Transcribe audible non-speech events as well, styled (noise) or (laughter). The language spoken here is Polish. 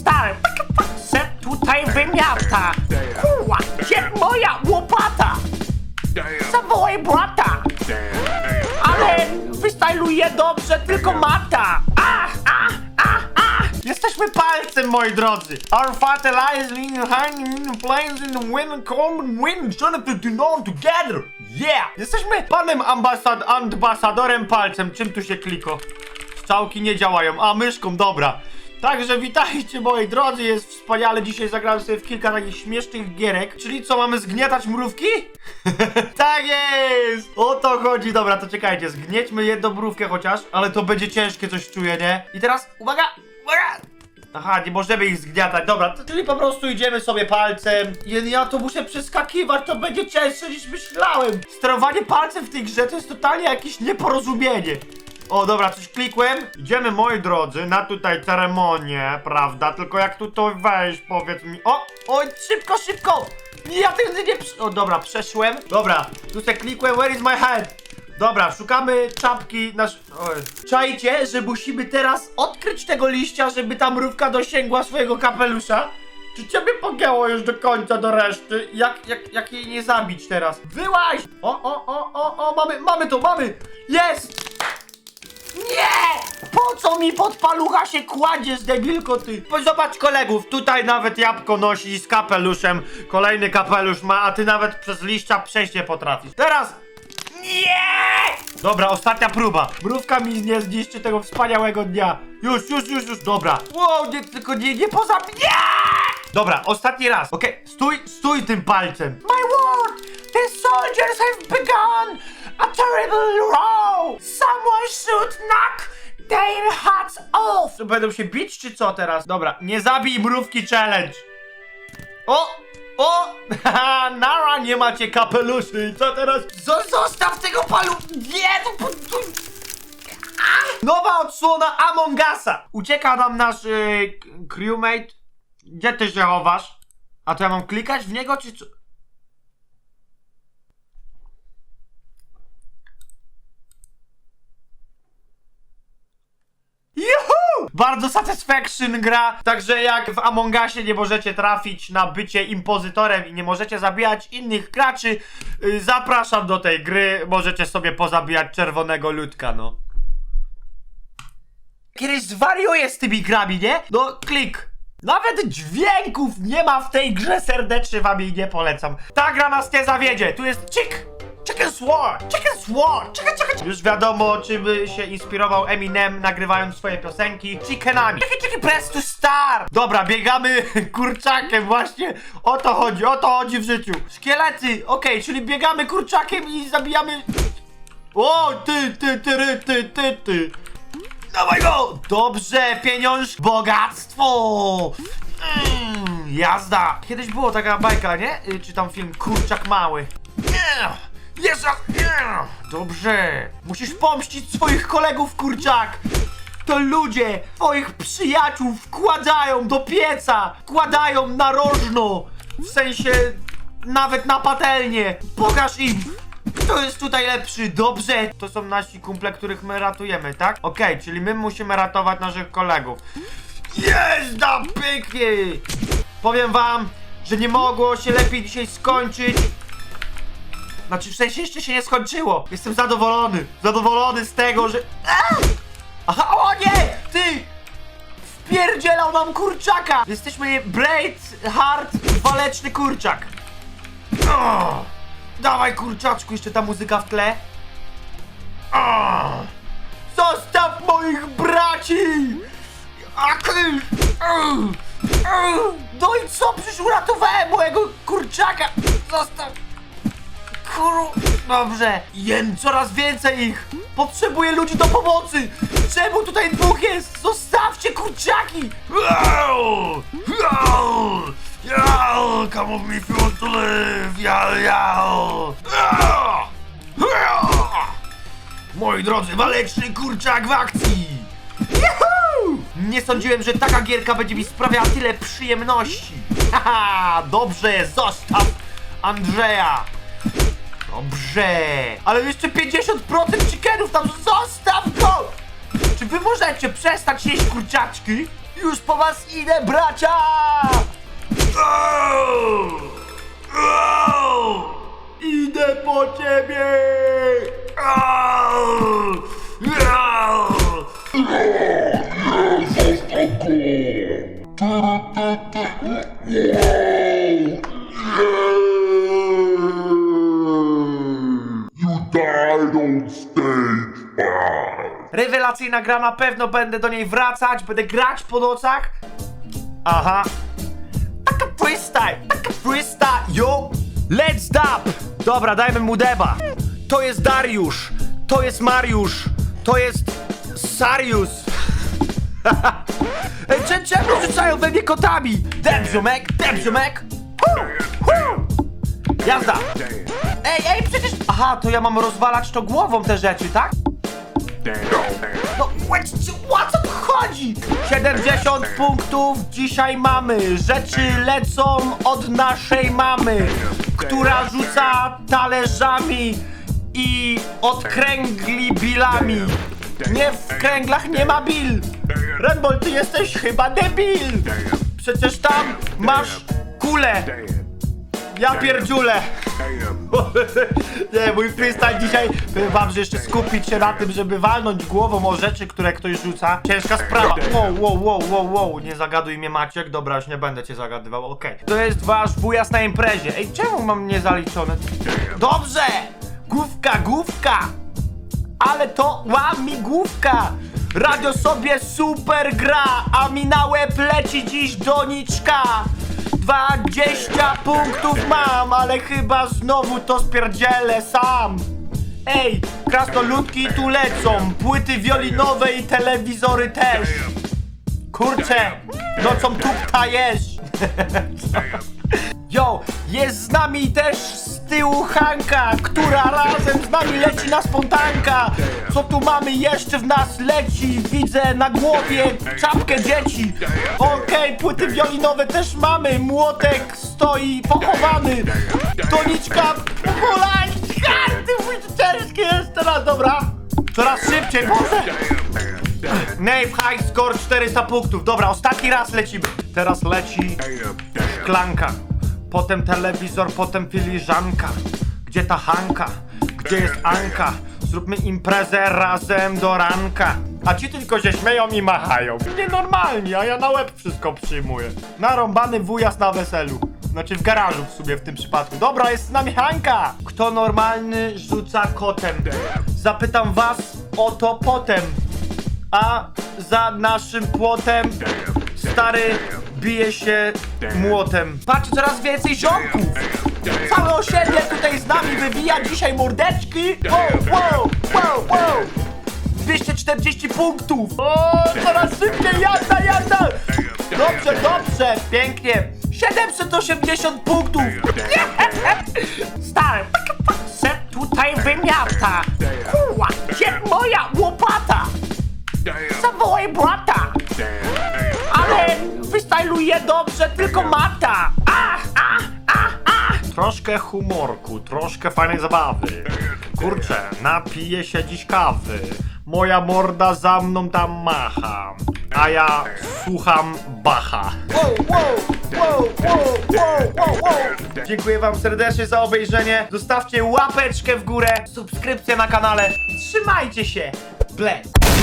Stary, se tutaj wymiata. Kurwa, gdzie moja łopata? Zawołaj brata. Ale wystyluje dobrze tylko mata. A, a, a, a. Jesteśmy palcem, moi drodzy. Our father lies in hand, in the wind, cold wind, Jonathan to know together. Yeah! Jesteśmy panem ambasad ambasadorem palcem. Czym tu się kliko? Strzałki nie działają. A, myszką, dobra. Także witajcie moi drodzy, jest wspaniale. Dzisiaj zagrałem sobie w kilka takich śmiesznych gierek. Czyli co, mamy zgniatać mrówki? (laughs) tak jest! O to chodzi. Dobra, to czekajcie, zgniećmy jedną mrówkę chociaż, ale to będzie ciężkie, coś czuję, nie? I teraz, uwaga, uwaga! Aha, nie możemy ich zgniatać, dobra, to, czyli po prostu idziemy sobie palcem. Ja, ja to muszę przeskakiwać, to będzie cięższe niż myślałem. Sterowanie palcem w tej grze to jest totalnie jakieś nieporozumienie. O, dobra, coś klikłem. Idziemy, moi drodzy, na tutaj ceremonię, prawda? Tylko jak tu to wejść, powiedz mi. O, oj, szybko, szybko! Ja tędy nie. O, dobra, przeszłem. Dobra, tu se klikłem, where is my head? Dobra, szukamy czapki nasz... Oj. Czajcie, że musimy teraz odkryć tego liścia, żeby ta mrówka dosięgła swojego kapelusza? Czy ciebie pogięło już do końca, do reszty? Jak, jak, jak jej nie zabić teraz? Wyłaź! O, o, o, o, o, mamy, mamy to, mamy! Jest! Po co mi pod palucha się kładziesz, debilko ty? Bo Zobacz kolegów, tutaj nawet jabłko nosi z kapeluszem. Kolejny kapelusz ma, a ty nawet przez liścia przejść nie potrafisz. Teraz! Nie! Dobra, ostatnia próba. Mrówka mi nie zniszczy tego wspaniałego dnia. Już, już, już, już. Dobra. Wow, nie, tylko nie, nie poza... Nie! Dobra, ostatni raz. Okej, stój, stój tym palcem. My word! The soldiers have begun a terrible row! Someone should knock their hats off! Będą się bić, czy co teraz? Dobra, nie zabij mrówki challenge. O! O! Haha, (laughs) Nara, nie macie kapeluszy. Co teraz? Z zostaw tego palu... Nie, to... po- to... A! Nowa odsłona Among Usa. Ucieka nam nasz yy, crewmate. Gdzie ty się chowasz? A to ja mam klikać w niego, czy co? Juhu! Bardzo satisfaction gra, także jak w Among Usie nie możecie trafić na bycie impozytorem i nie możecie zabijać innych graczy, y, zapraszam do tej gry, możecie sobie pozabijać czerwonego ludka, no. Kiedyś zwariuję z tymi grami, nie? No, klik. Nawet dźwięków nie ma w tej grze, serdecznie wam jej nie polecam. Ta gra nas nie zawiedzie, tu jest chick. Chicken Sword! Chicken Sword! Chicken, chicken, Już wiadomo, czym się inspirował Eminem nagrywając swoje piosenki. Chickenami. Chicken, chicken, press to start! Dobra, biegamy (laughs) kurczakiem, właśnie o to chodzi, o to chodzi w życiu. Szkielety, okej, czyli biegamy kurczakiem i zabijamy... O, ty, ty, ty, ty, ty, ty, ty. Dawaj go! Dobrze, pieniądz, bogactwo! Mm, jazda! Kiedyś było taka bajka, nie? Y, Czy tam film Kurczak Mały. Nie! Jest! Dobrze! Musisz pomścić swoich kolegów, kurczak! To ludzie, twoich przyjaciół wkładają do pieca! Wkładają na rożno! W sensie, nawet na patelnię! Pokaż im! Kto jest tutaj lepszy? Dobrze! To są nasi kumple, których my ratujemy, tak? Okej, czyli my musimy ratować naszych kolegów. Jezda! Pięknie! Powiem wam, że nie mogło się lepiej dzisiaj skończyć. Znaczy, w sensie jeszcze się nie skończyło. Jestem zadowolony. Zadowolony z tego, że... Aha, o nie! Ty! Wpierdzielał nam kurczaka! Jesteśmy Blade Hard waleczny kurczak. O! Dawaj kurczaczku, jeszcze ta muzyka w tle. O! Zostaw moich braci! Au! No i co? Przecież uratowałem mojego kurczaka! Zostaw! Dobrze. Jem coraz więcej ich! Potrzebuję ludzi do pomocy! Czemu tutaj dwóch jest? Zostawcie kurczaki! Come with me if you want to live! Au! Au! Moi drodzy, waleczny kurczak w akcji! Juhu! Nie sądziłem, że taka gierka będzie mi sprawiała tyle przyjemności! (laughs) Haha! Dobrze, zostaw Andrzeja! Dobrze! Ale jeszcze 50% chickenów tam zostaw go! Czy wy możecie przestać jeść kurczaczki? Już po was idę, bracia! Idę Rewelacyjna gra, na pewno będę do niej wracać, będę grać po nocach. Aha. Taka freestyle, taka freestyle, yo! Let's dub! Dobra, dajmy mu deba. To jest Dariusz, to jest Mariusz, to jest Sarius. (laughs) Cze- czemu rzucają we mnie kotami? Deb, ziomek. Jazda. Ej, ej, przecież... Aha, to ja mam rozwalać to głową te rzeczy, tak? No, o co chodzi? 70 punktów dzisiaj mamy. Rzeczy lecą od naszej mamy, która rzuca talerzami i odkręgli bilami. Nie w kręglach nie ma bil. Redball, ty jesteś chyba debil. Przecież tam masz kulę. Ja pierdziulę. (laughs) Nie, mój freestyle dzisiaj, powiem wam, że jeszcze skupić się na tym, żeby walnąć głową o rzeczy, które ktoś rzuca. Ciężka sprawa. Wow, wow, wow, wow, wow. Nie zagaduj mnie Maciek. Dobra, już nie będę cię zagadywał, okej. To jest wasz wujas na imprezie. Ej, czemu mam niezaliczone? Dobrze! Główka, główka! Ale to łamigłówka! Radio sobie super gra, a mi na łeb leci dziś doniczka. 20 punktów mam, ale chyba znowu to spierdzielę sam. Ej, krasnoludki tu lecą, płyty wiolinowe i telewizory też. Kurczę, nocą tupta jesz. (laughs) Jest z nami też z tyłu Hanka, która razem z nami leci na spontanka. Co tu mamy jeszcze w nas leci? Widzę na głowie czapkę dzieci. Okej, płyty wiolinowe też mamy. Młotek stoi pochowany. Doniczka polańska. Ty mój ciężki jest teraz, dobra. Coraz szybciej, Boże. Nave High Score 400 punktów. Dobra, ostatni raz lecimy. Teraz leci szklanka, potem telewizor, potem filiżanka. Gdzie ta Hanka? Gdzie jest Anka? Zróbmy imprezę razem do ranka. A ci tylko się śmieją i machają. Nienormalni, a ja na łeb wszystko przyjmuję. Narąbany wujas na weselu. Znaczy w garażu w sumie w tym przypadku. Dobra, jest z nami Hanka! Kto normalny rzuca kotem? Zapytam was o to potem. A za naszym płotem stary bije się młotem. Patrz, coraz więcej ziomków! Całe osiedle tutaj z nami wywija dzisiaj mordeczki! Wow, wow, wow, wow! 240 punktów! O, coraz szybciej, jazda, jazda! Dobrze, dobrze, pięknie! 780 punktów! Stary, se tutaj wymiata! Kurwa, gdzie moja łopata? Zawołaj brata! Wystyluje dobrze tylko mata! A, a, a, a! Troszkę humorku, troszkę fajnej zabawy. Kurczę, napiję się dziś kawy. Moja morda za mną tam macha. A ja słucham Bacha. Wow, wow, wow, wow, wow, wow, wow. Dziękuję wam serdecznie za obejrzenie. Zostawcie łapeczkę w górę, subskrypcję na kanale. Trzymajcie się. Bless.